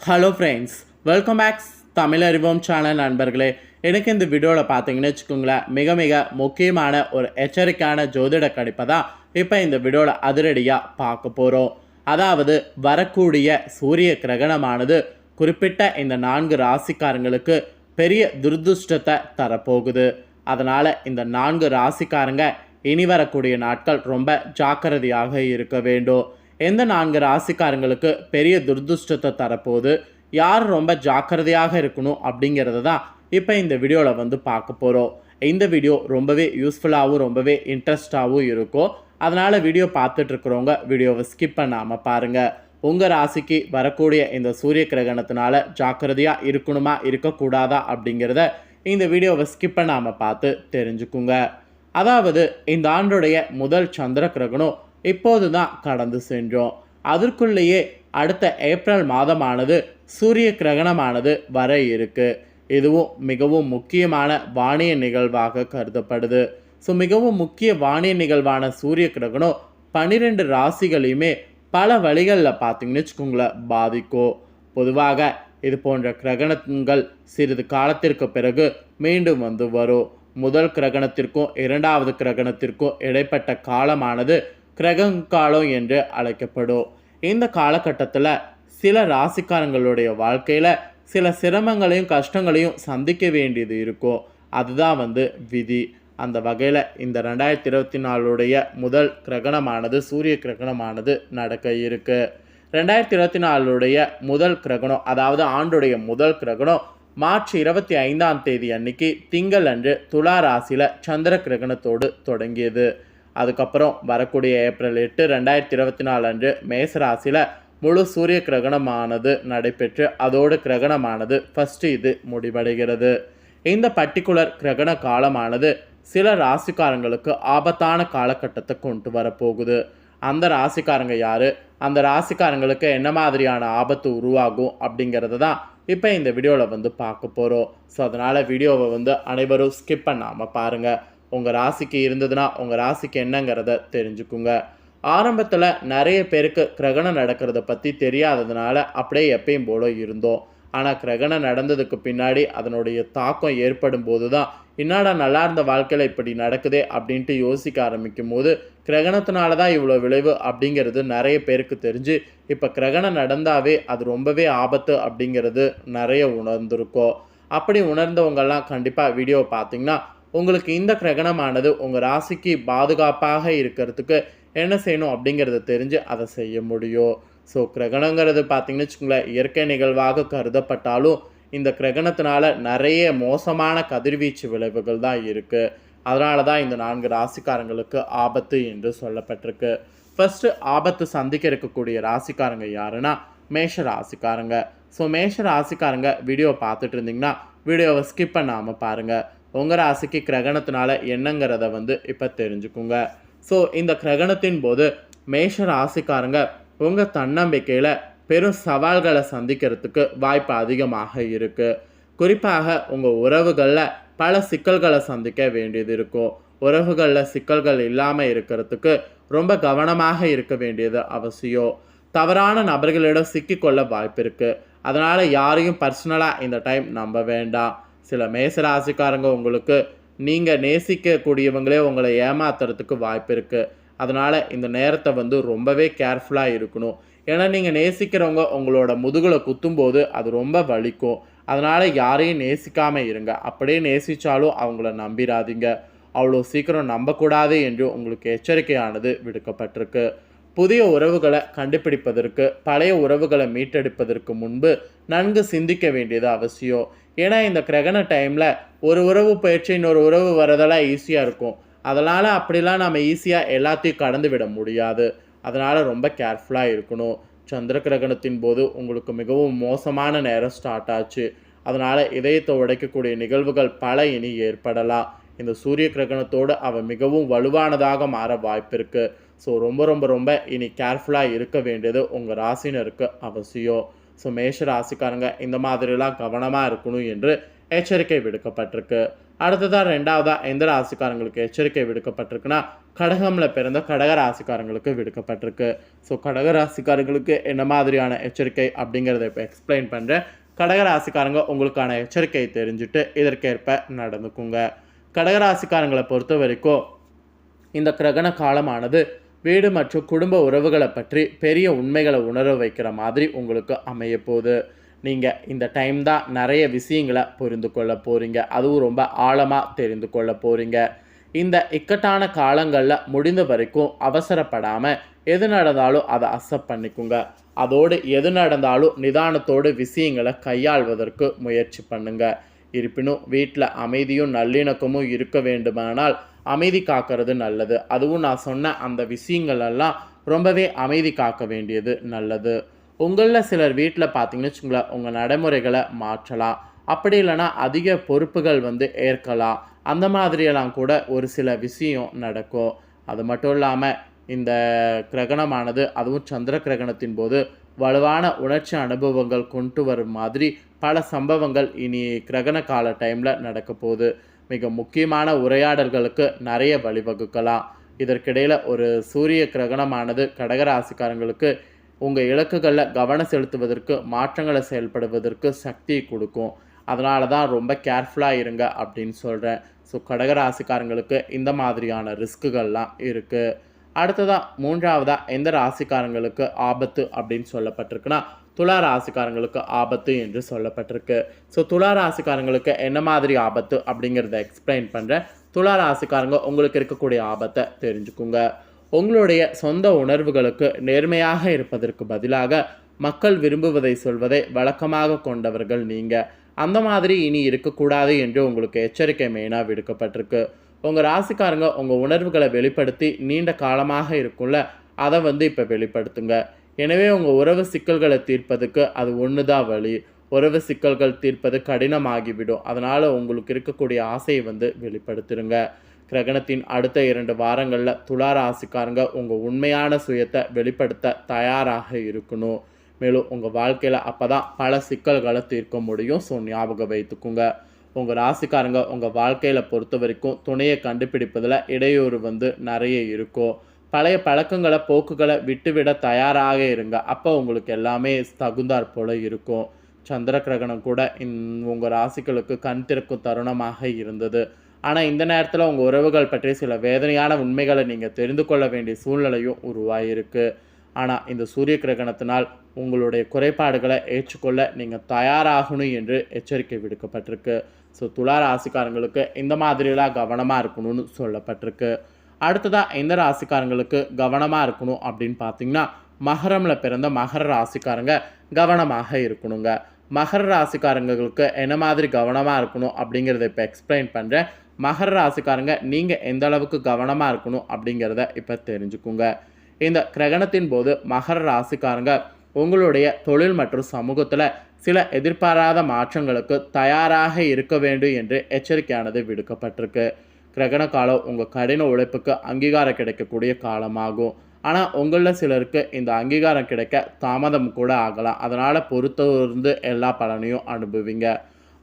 Hello friends welcome backs Tamil அறிவோம் channel நண்பர்களே. எனக்கு இந்த வீடியோவில் பார்த்தீங்கன்னு வச்சுக்கோங்களேன் மிக மிக முக்கியமான ஒரு எச்சரிக்கையான ஜோதிட கணிப்பை தான் இப்போ இந்த வீடியோவில் அதிரடியாக பார்க்க போகிறோம் அதாவது வரக்கூடிய சூரிய கிரகணமானது குறிப்பிட்ட இந்த நான்கு ராசிக்காரங்களுக்கு பெரிய துர்துஷ்டத்தை தரப்போகுது. அதனால் இந்த நான்கு ராசிக்காரங்க இனி வரக்கூடிய நாட்கள் ரொம்ப ஜாக்கிரதையாக இருக்க வேண்டும். எந்த நான்கு ராசிக்காரங்களுக்கு பெரிய துர்துஷ்டத்தை தரப்போகுது. யார் ரொம்ப ஜாக்கிரதையாக இருக்கணும் அப்படிங்கிறத தான் இப்போ இந்த வீடியோவில் வந்து பார்க்க போகிறோம் இந்த வீடியோ ரொம்பவே யூஸ்ஃபுல்லாகவும் ரொம்பவே இன்ட்ரெஸ்டாகவும் இருக்கும். அதனால் வீடியோ பார்த்துட்ருக்குறவங்க வீடியோவை ஸ்கிப் பண்ணாமல் பாருங்கள் உங்கள் ராசிக்கு வரக்கூடிய இந்த சூரிய கிரகணத்தினால ஜாக்கிரதையாக இருக்கணுமா இருக்கக்கூடாதா அப்படிங்கிறத இந்த வீடியோவை ஸ்கிப் பண்ணாமல் பார்த்து தெரிஞ்சுக்குங்க. அதாவது இந்த ஆண்டுடைய முதல் சந்திர கிரகணம் இப்போது தான் கடந்து சென்றோம். அதற்குள்ளேயே அடுத்த ஏப்ரல் மாதமானது சூரிய கிரகணமானது வர இருக்கு. இதுவும் மிகவும் முக்கியமான வானிய நிகழ்வாக கருதப்படுது. ஸோ மிகவும் முக்கிய வானிய நிகழ்வான சூரிய கிரகணம் பன்னிரெண்டு ராசிகளையுமே பல வழிகளில் பார்த்தீங்கன்னு வச்சுக்கோங்களேன் பாதிக்கும். பொதுவாக இது போன்ற கிரகணங்கள் சிறிது காலத்திற்கு பிறகு மீண்டும் வந்து வரும். முதல் கிரகணத்திற்கும் இரண்டாவது கிரகணத்திற்கும் இடைப்பட்ட காலமானது கிரகங்காலம் என்று அழைக்கப்படும் இந்த காலகட்டத்தில் சில ராசிக்காரங்களுடைய வாழ்க்கையில் சில சிரமங்களையும் கஷ்டங்களையும் சந்திக்க வேண்டியது இருக்கும். அதுதான் வந்து விதி. அந்த வகையில் இந்த ரெண்டாயிரத்தி இருபத்தி நாலுடைய முதல் கிரகணமானது சூரிய கிரகணமானது நடக்க இருக்கு. ரெண்டாயிரத்தி இருபத்தி நாலுடைய முதல் கிரகணம் அதாவது ஆண்டுடைய முதல் கிரகணம் மார்ச் இருபத்தி ஐந்தாம் தேதி அன்னைக்கு திங்கள் அன்று துலா ராசியில் சந்திர கிரகணத்தோடு தொடங்கியது. அதுக்கப்புறம் வரக்கூடிய ஏப்ரல் எட்டு ரெண்டாயிரத்தி இருபத்தி நாலு அன்று மேச ராசியில் முழு சூரிய கிரகணமானது நடைபெற்று அதோடு கிரகணமானது ஃபஸ்ட்டு இது முடிவடைகிறது. இந்த பர்டிகுலர் கிரகண காலமானது சில ராசிக்காரங்களுக்கு ஆபத்தான காலகட்டத்தை கொண்டு வரப்போகுது. அந்த ராசிக்காரங்க யார்? அந்த ராசிக்காரங்களுக்கு என்ன மாதிரியான ஆபத்து உருவாகும் அப்படிங்கிறத தான் இப்போ இந்த வீடியோவில் வந்து பார்க்க போகிறோம் ஸோ அதனால் வீடியோவை வந்து அனைவரும் ஸ்கிப் பண்ணாமல் பாருங்கள் உங்கள் ராசிக்கு இருந்ததுன்னா உங்கள் ராசிக்கு என்னங்கிறத தெரிஞ்சுக்குங்க. ஆரம்பத்தில் நிறைய பேருக்கு கிரகணம் நடக்கிறத பற்றி தெரியாததுனால அப்படியே எப்பயும் போல இருந்தோம். ஆனால் கிரகணம் நடந்ததுக்கு பின்னாடி அதனுடைய தாக்கம் ஏற்படும் போது தான் என்னடா நல்லா இருந்த வாழ்க்கையில் இப்படி நடக்குதே அப்படின்ட்டு யோசிக்க ஆரம்பிக்கும் போது கிரகணத்தினால தான் இவ்வளோ விளைவு அப்படிங்கிறது நிறைய பேருக்கு தெரிஞ்சு இப்போ கிரகணம் நடந்தாவே அது ரொம்பவே ஆபத்து அப்படிங்கிறது நிறைய உணர்ந்திருக்கோம். அப்படி உணர்ந்தவங்கெல்லாம் கண்டிப்பாக வீடியோ பார்த்தீங்கன்னா உங்களுக்கு இந்த கிரகணமானது உங்கள் ராசிக்கு பாதுகாப்பாக இருக்கிறதுக்கு என்ன செய்யணும் அப்படிங்கிறத தெரிஞ்சு அதை செய்ய முடியும். ஸோ கிரகணங்கிறது பார்த்தீங்கன்னு வச்சுக்கோங்களேன் இயற்கை நிகழ்வாக கருதப்பட்டாலும் இந்த கிரகணத்தினால நிறைய மோசமான கதிர்வீச்சு விளைவுகள் தான் இருக்குது அதனால தான் இந்த நான்கு ராசிக்காரங்களுக்கு ஆபத்து என்று சொல்லப்பட்டிருக்கு. ஃபஸ்ட்டு ஆபத்து சந்திக்க இருக்கக்கூடிய ராசிக்காரங்க யாருன்னா மேஷ ராசிக்காரங்க. ஸோ மேஷ ராசிக்காரங்க வீடியோ பார்த்துட்டு இருந்தீங்கன்னா வீடியோவை ஸ்கிப் பண்ணாமல் பாருங்கள் உங்கள் ராசிக்கு கிரகணத்தினால என்னங்கிறத வந்து இப்போ தெரிஞ்சுக்குங்க. ஸோ இந்த கிரகணத்தின் போது மேஷ ராசிக்காரங்க உங்கள் தன்னம்பிக்கையில் பெரும் சவால்களை சந்திக்கிறதுக்கு வாய்ப்பு அதிகமாக இருக்குது குறிப்பாக உங்கள் உறவுகளில் பல சிக்கல்களை சந்திக்க வேண்டியது இருக்கும் உறவுகளில் சிக்கல்கள் இல்லாமல் இருக்கிறதுக்கு ரொம்ப கவனமாக இருக்க வேண்டியது அவசியம். தவறான நபர்களிடம் சிக்கிக்கொள்ள வாய்ப்பு இருக்குது அதனால் யாரையும் பர்சனலாக இந்த டைம் நம்ப வேண்டாம். சில மேசராசிக்காரங்க உங்களுக்கு நீங்கள் நேசிக்கக்கூடியவங்களே உங்களை ஏமாத்துறதுக்கு வாய்ப்பு இருக்குது அதனால் இந்த நேரத்தை வந்து ரொம்பவே கேர்ஃபுல்லாக இருக்கணும். ஏன்னா நீங்கள் நேசிக்கிறவங்க உங்களோட முதுகில் குத்தும்போது அது ரொம்ப வலிக்கும். அதனால் யாரையும் நேசிக்காமல் இருங்க. அப்படியே நேசித்தாலும் அவங்கள நம்பிடாதீங்க அவ்வளோ சீக்கிரம் நம்பக்கூடாது என்று உங்களுக்கு எச்சரிக்கையானது விடுக்கப்பட்டிருக்கு. புதிய உறவுகளை கண்டுபிடிப்பதற்கு பழைய உறவுகளை மீட்டெடுப்பதற்கு முன்பு நன்கு சிந்திக்க வேண்டியது அவசியம். ஏன்னா இந்த கிரகண டைமில் ஒரு உறவு பயிற்சி இன்னொரு உறவு வரதெல்லாம் ஈஸியாக இருக்கும். அதனால் அப்படிலாம் நம்ம ஈஸியாக எல்லாத்தையும் கடந்து விட முடியாது. அதனால் ரொம்ப கேர்ஃபுல்லாக இருக்கணும். சந்திர கிரகணத்தின் போது உங்களுக்கு மிகவும் மோசமான நேரம் ஸ்டார்ட் ஆச்சு. அதனால் இதயத்தை உடைக்கக்கூடிய நிகழ்வுகள் பல இனி ஏற்படலாம். இந்த சூரிய கிரகணத்தோடு அவன் மிகவும் வலுவானதாக மாற வாய்ப்பு இருக்குது ஸோ ரொம்ப ரொம்ப ரொம்ப இனி கேர்ஃபுல்லாக இருக்க வேண்டியது உங்கள் ராசினருக்கு அவசியம். ஸோ மேஷ ராசிக்காரங்க இந்த மாதிரிலாம் கவனமாக இருக்கணும் என்று எச்சரிக்கை விடுக்கப்பட்டிருக்கு. அடுத்ததாக ரெண்டாவதாக எந்த ராசிக்காரங்களுக்கு எச்சரிக்கை விடுக்கப்பட்டிருக்குன்னா கடகமில் பிறந்த கடக ராசிக்காரங்களுக்கு விடுக்கப்பட்டிருக்கு. ஸோ கடக ராசிக்காரங்களுக்கு என்ன மாதிரியான எச்சரிக்கை அப்படிங்கிறத இப்போ எக்ஸ்பிளைன் பண்ணுறேன் கடக ராசிக்காரங்க உங்களுக்கான எச்சரிக்கை தெரிஞ்சுட்டு இதற்கேற்ப நடந்துக்குங்க. கடகராசிக்காரங்களை பொறுத்த வரைக்கும் இந்த கிரகண காலமானது வீடு மற்றும் குடும்ப உறவுகளை பற்றி பெரிய உண்மைகளை உணர வைக்கிற மாதிரி உங்களுக்கு அமைய போகுது. நீங்கள் இந்த டைம் தான் நிறைய விஷயங்களை புரிந்து கொள்ள போகிறீங்க அதுவும் ரொம்ப ஆழமாக தெரிந்து கொள்ள போகிறீங்க இந்த இக்கட்டான காலங்களில் முடிந்த வரைக்கும் அவசரப்படாமல் எது நடந்தாலும் அதை அக்செப்ட் பண்ணிக்குங்க. அதோடு எது நடந்தாலும் நிதானத்தோடு விஷயங்களை கையாள்வதற்கு முயற்சி பண்ணுங்கள் இருப்பினும் வீட்டில் அமைதியும் நல்லிணக்கமும் இருக்க வேண்டுமானால் அமைதி காக்கிறது நல்லது. அதுவும் நான் சொன்ன அந்த விஷயங்களெல்லாம் ரொம்பவே அமைதி காக்க வேண்டியது நல்லது. உங்களில் சிலர் வீட்டில் பார்த்தீங்கன்னு வச்சுங்களேன் உங்கள் நடைமுறைகளை மாற்றலாம். அப்படி இல்லைன்னா அதிக பொறுப்புகள் வந்து ஏற்கலாம். அந்த மாதிரியெல்லாம் கூட ஒரு சில விஷயம் நடக்கும். அது மட்டும் இல்லாமல் இந்த கிரகணமானது அதுவும் சந்திர கிரகணத்தின் போது வலுவான உணர்ச்சி அனுபவங்கள் கொண்டு வரும் மாதிரி பல சம்பவங்கள் இனி கிரகண கால டைமில் நடக்க போகுது. மிக முக்கியமான உரையாடல்களுக்கு நிறைய வழிவகுக்கலாம். இதற்கிடையில் ஒரு சூரிய கிரகணமானது கடகராசிக்காரங்களுக்கு உங்கள் இலக்குகளில் கவனம் செலுத்துவதற்கு மாற்றங்களை செயல்படுவதற்கு சக்தி கொடுக்கும். அதனால தான் ரொம்ப கேர்ஃபுல்லாக இருங்க அப்படின்னு சொல்கிறேன் ஸோ கடகராசிக்காரங்களுக்கு இந்த மாதிரியான ரிஸ்க்குகள்லாம் இருக்குது அடுத்ததாக மூன்றாவதாக எந்த ராசிக்காரங்களுக்கு ஆபத்து அப்படின்னு சொல்லப்பட்டிருக்குன்னா துலா ராசிக்காரங்களுக்கு ஆபத்து என்று சொல்லப்பட்டிருக்கு. ஸோ துலா ராசிக்காரங்களுக்கு என்ன மாதிரி ஆபத்து அப்படிங்கிறத எக்ஸ்பிளைன் பண்ணுறேன் துலா ராசிக்காரங்க உங்களுக்கு இருக்கக்கூடிய ஆபத்தை தெரிஞ்சுக்குங்க. உங்களுடைய சொந்த உணர்வுகளுக்கு நேர்மையாக இருப்பதற்கு பதிலாக மக்கள் விரும்புவதை சொல்வதை வழக்கமாக கொண்டவர்கள் நீங்கள் அந்த மாதிரி இனி இருக்கக்கூடாது என்று உங்களுக்கு எச்சரிக்கை மெயினாக விடுக்கப்பட்டிருக்கு. உங்கள் ராசிக்காரங்க உங்கள் உணர்வுகளை வெளிப்படுத்தி நீண்ட காலமாக இருக்கும்ல அதை வந்து இப்போ வெளிப்படுத்துங்க. எனவே உங்கள் உறவு சிக்கல்களை தீர்ப்பதுக்கு அது ஒன்று தான் வழி. உறவு சிக்கல்கள் தீர்ப்பது கடினமாகிவிடும். அதனால் உங்களுக்கு இருக்கக்கூடிய ஆசையை வந்து வெளிப்படுத்திடுங்க கிரகணத்தின் அடுத்த இரண்டு வாரங்களில் துலா ராசிக்காரங்க உங்கள் உண்மையான சுயத்தை வெளிப்படுத்த தயாராக இருக்கணும். மேலும் உங்கள் வாழ்க்கையில் அப்போ தான் பல சிக்கல்களை தீர்க்க முடியும். ஸோ ஞாபகம் வைத்துக்குங்க. உங்கள் ராசிக்காரங்க உங்கள் வாழ்க்கையில் பொறுத்த வரைக்கும் துணையை கண்டுபிடிப்பதில் இடையூறு வந்து நிறைய இருக்கும். பழைய பழக்கங்களை போக்குகளை விட்டுவிட தயாராக இருங்க. அப்போ உங்களுக்கு எல்லாமே தகுந்தாற் போல இருக்கும். சந்திர கிரகணம் கூட இந் உங்கள் ராசிகளுக்கு கண் திறக்கும் தருணமாக இருந்தது. ஆனால் இந்த நேரத்தில் உங்கள் உறவுகள் பற்றி சில வேதனையான உண்மைகளை நீங்கள் தெரிந்து கொள்ள வேண்டிய சூழ்நிலையும் உருவாகிருக்கு ஆனால் இந்த சூரிய கிரகணத்தினால் உங்களுடைய குறைபாடுகளை ஏற்றுக்கொள்ள நீங்கள் தயாராகணும் என்று எச்சரிக்கை விடுக்கப்பட்டிருக்கு. ஸோ துலா ராசிக்காரங்களுக்கு இந்த மாதிரிலாம் கவனமாக இருக்கணும்னு சொல்லப்பட்டிருக்கு. அடுத்ததாக எந்த ராசிக்காரங்களுக்கு கவனமாக இருக்கணும் அப்படின்னு பார்த்தீங்கன்னா மகரமில் பிறந்த மகர ராசிக்காரங்க கவனமாக இருக்கணுங்க. மகர ராசிக்காரங்களுக்கு என்ன மாதிரி கவனமாக இருக்கணும் அப்படிங்கிறத இப்போ எக்ஸ்பிளைன் பண்ணுறேன் மகர ராசிக்காரங்க நீங்கள் எந்த அளவுக்கு கவனமாக இருக்கணும் அப்படிங்கிறத இப்போ தெரிஞ்சுக்குங்க. இந்த கிரகணத்தின் போது மகர ராசிக்காரங்க உங்களுடைய தொழில் மற்றும் சமூகத்தில் சில எதிர்பாராத மாற்றங்களுக்கு தயாராக இருக்க வேண்டும் என்று எச்சரிக்கையானது விடுக்கப்பட்டிருக்கு. கிரகண காலம் உங்கள் கடின உழைப்புக்கு அங்கீகாரம் கிடைக்கக்கூடிய காலமாகும். ஆனால் உங்களில் சிலருக்கு இந்த அங்கீகாரம் கிடைக்க தாமதம் கூட ஆகலாம். அதனால் பொறுத்திருந்து எல்லா பலனையும் அனுபவிங்க.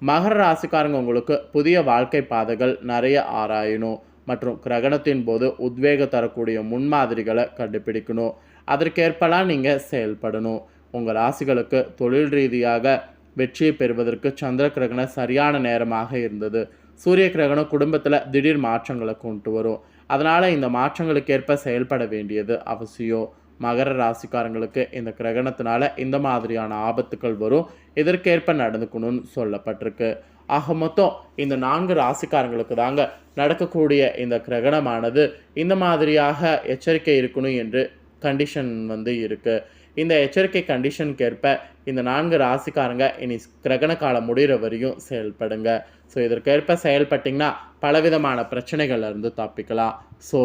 மகர ராசிக்காரங்க உங்களுக்கு புதிய வாழ்க்கை பாதைகள் நிறைய ஆராயணும். மற்றும் கிரகணத்தின் போது உத்வேக தரக்கூடிய முன்மாதிரிகளை கண்டுபிடிக்கணும். அதற்கேற்பலாம் நீங்கள் செயல்படணும். உங்கள் ராசிகளுக்கு தொழில் ரீதியாக வெற்றியை பெறுவதற்கு சந்திர கிரகணம் சரியான நேரமாக இருந்தது. சூரிய கிரகணம் குடும்பத்தில் திடீர் மாற்றங்களை கொண்டு வரும். அதனால் இந்த மாற்றங்களுக்கு ஏற்ப செயல்பட வேண்டியது அவசியம். மகர ராசிக்காரங்களுக்கு இந்த கிரகணத்தினால இந்த மாதிரியான ஆபத்துக்கள் வரும். இதற்கேற்ப நடந்துக்கணும்னு சொல்லப்பட்டிருக்கு. ஆக மொத்தம் இந்த நான்கு ராசிக்காரங்களுக்கு தாங்க நடக்கக்கூடிய இந்த கிரகணமானது இந்த மாதிரியாக எச்சரிக்கை இருக்கணும் என்று கண்டிஷன் வந்து இருக்குது இந்த எச்சரிக்கை கண்டிஷனுக்கு ஏற்ப இந்த நான்கு ராசிக்காரங்க இனி கிரகண காலம் முடிகிற வரையும் செயல்படுங்க. ஸோ இதற்கேற்ப செயல்பட்டிங்கன்னா பலவிதமான பிரச்சனைகள்ல இருந்து தப்பிக்கலாம். ஸோ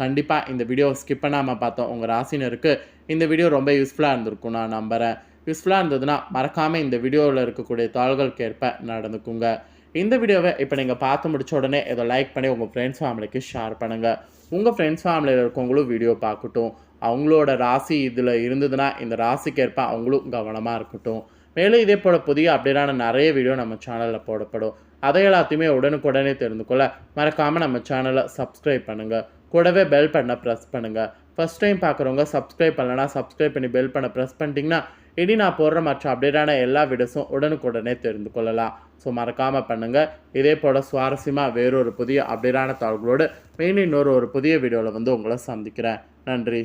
கண்டிப்பாக இந்த வீடியோ ஸ்கிப் பண்ணாமல் பார்த்தோம் உங்கள் ராசினருக்கு இந்த வீடியோ ரொம்ப யூஸ்ஃபுல்லாக இருந்திருக்கும் நான் நம்புகிறேன் யூஸ்ஃபுல்லாக இருந்ததுன்னா மறக்காமல் இந்த வீடியோவில் இருக்கக்கூடிய தாள்களுக்கு ஏற்ப நடந்துக்குங்க. இந்த வீடியோவை இப்போ நீங்கள் பார்த்து முடிச்ச உடனே ஏதோ லைக் பண்ணி உங்கள் ஃப்ரெண்ட்ஸ் ஃபேமிலிக்கு ஷேர் பண்ணுங்கள் உங்கள் ஃப்ரெண்ட்ஸ் ஃபேமிலியில் இருக்கவங்களும் வீடியோ பார்க்கட்டும். அவங்களோட ராசி இதில் இருந்ததுன்னா இந்த ராசிக்கேற்ப அவங்களும் கவனமாக இருக்கட்டும். மேலும் இதே போல் புதிய அப்டேட்டான நிறைய வீடியோ நம்ம சேனலில் போடப்படும். அதை எல்லாத்தையுமே உடனுக்குடனே தெரிந்து கொள்ள மறக்காமல் நம்ம சேனலை சப்ஸ்கிரைப் பண்ணுங்கள் கூடவே பெல் பண்ண ப்ரெஸ் பண்ணுங்கள் ஃபஸ்ட் டைம் பார்க்குறவங்க சப்ஸ்கிரைப் பண்ணலன்னா சப்ஸ்கிரைப் பண்ணி பெல் பண்ண ப்ரெஸ் பண்ணிட்டீங்கன்னா இனி நான் போடுற மற்ற அப்டேட்டான எல்லா வீடியோஸும் உடனுக்குடனே தெரிந்து கொள்ளலாம். ஸோ மறக்காமல் பண்ணுங்கள் இதே போல் சுவாரஸ்யமாக வேறொரு புதிய அப்டேட்டான தகவலோடு மெயின் இன்னொரு ஒரு புதிய வீடியோவில் வந்து உங்களை சந்திக்கிறேன். நன்றி.